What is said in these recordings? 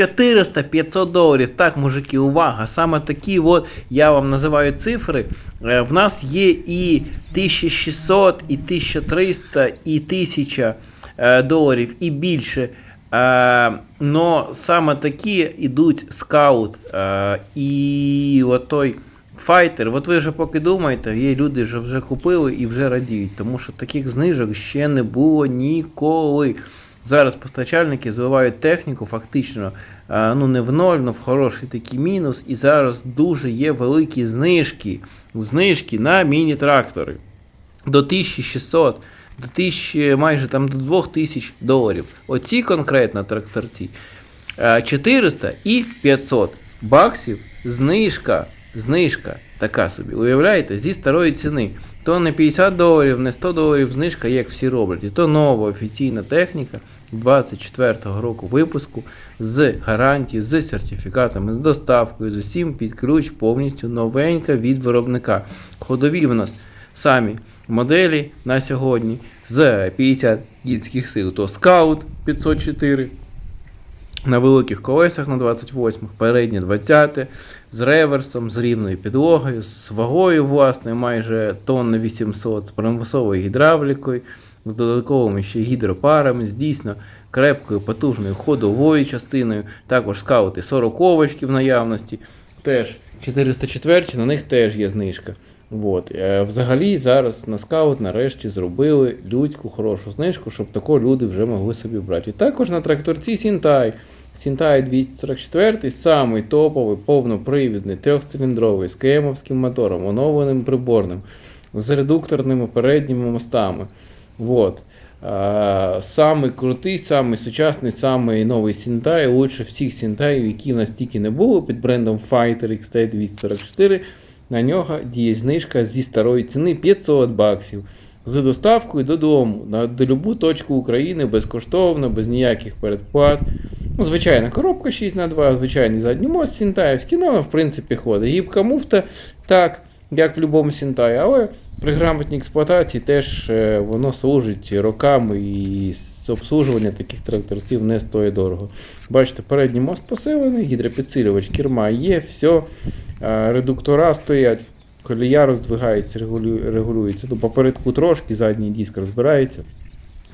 400-500 доларів. Так, мужики, увага. Саме такі, от я вам називаю цифри. Е, В нас є і 1600, і 1300, і 1000 е, доларів, і більше. Е, но саме такі йдуть скаут і отой файтер. От ви вже поки думаєте, є люди, що вже купили і вже радіють, тому що таких знижок ще не було ніколи. Зараз постачальники зливають техніку фактично е, ну не в ноль, але в хороший такий мінус. І зараз дуже є великі знижки, знижки на міні-трактори до 1600, до 1000, майже там до 2000 доларів. Оці конкретно тракторці е, 400 і 500 баксів знижка. Знижка така собі. Уявляєте, зі старої ціни. То не 50 доларів, не 100 доларів знижка, як всі роблять. І то нова офіційна техніка 24-го року випуску з гарантією, з сертифікатами, з доставкою, з усім під ключ, повністю новенька від виробника. Ходові в нас самі моделі на сьогодні з 50 кінських сил. То Scout 504 на великих колесах на 28-х, переднє 20 з реверсом, з рівною підлогою, з вагою власною, майже тонна 800, з примусовою гідравлікою, з додатковими ще гідропарами, з дійсно крепкою, потужною ходовою частиною. Також скаути 40 овочки в наявності. Теж 404 на них теж є знижка. От. Е, Взагалі зараз на скаут нарешті зробили людську хорошу знижку, щоб тако люди вже могли собі брати. І також на тракторці Сінтай. Сінтай 244 самий топовий, повнопривідний, трьохциліндровий, з кемовським мотором, оновленим приборним, з редукторними передніми мостами. Вот. А, самий крутий, самий сучасний, самий новий Сінтай, лучше всіх Сінтаїв, які в нас тільки не було під брендом Fighter XT244. На нього діє знижка зі старої ціни 500 баксів. З доставкою додому на любу точку України безкоштовно, без ніяких передплат. Ну, звичайна коробка 6х2, звичайний задній мост Сінтаївський, ну, в принципі, ходить. Гібка муфта, так, як в будь-якому Сінтаї, але при грамотній експлуатації теж е, воно служить роками і обслужування таких тракторців не стоїть дорого. Бачите, передній мост посилений, гідропідсилювач, керма є, все, е, редуктора стоять. Колія роздвигається, регулюється. Ну, попередку трошки, задній диск розбирається.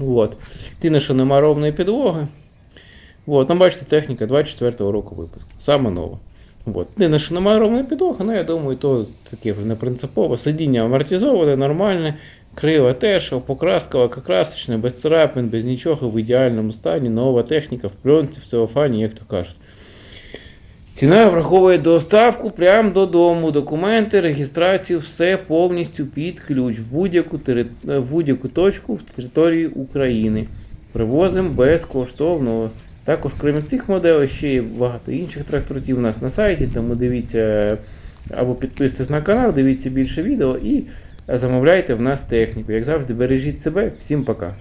От. Єдине, що нема ровної підлоги. От. Ну, бачите, техніка 24-го року випуску. Саме нова. От. Єдине, що немає ровної підлоги, ну я думаю, то таке вже не принципово. Сидіння амортизоване, нормальне, крила теж, покраска лакокрасочна, без царапин, без нічого, в ідеальному стані, нова техніка в пленці, в целофані, як то кажуть. Ціна враховує доставку прямо додому, документи, реєстрацію, все повністю під ключ в будь-яку, тери- будь-яку точку в території України. Привозимо безкоштовно. Також, крім цих моделей, ще є багато інших тракторців у нас на сайті, тому дивіться або підписуйтесь на канал, дивіться більше відео і замовляйте в нас техніку. Як завжди, бережіть себе. Всім пока.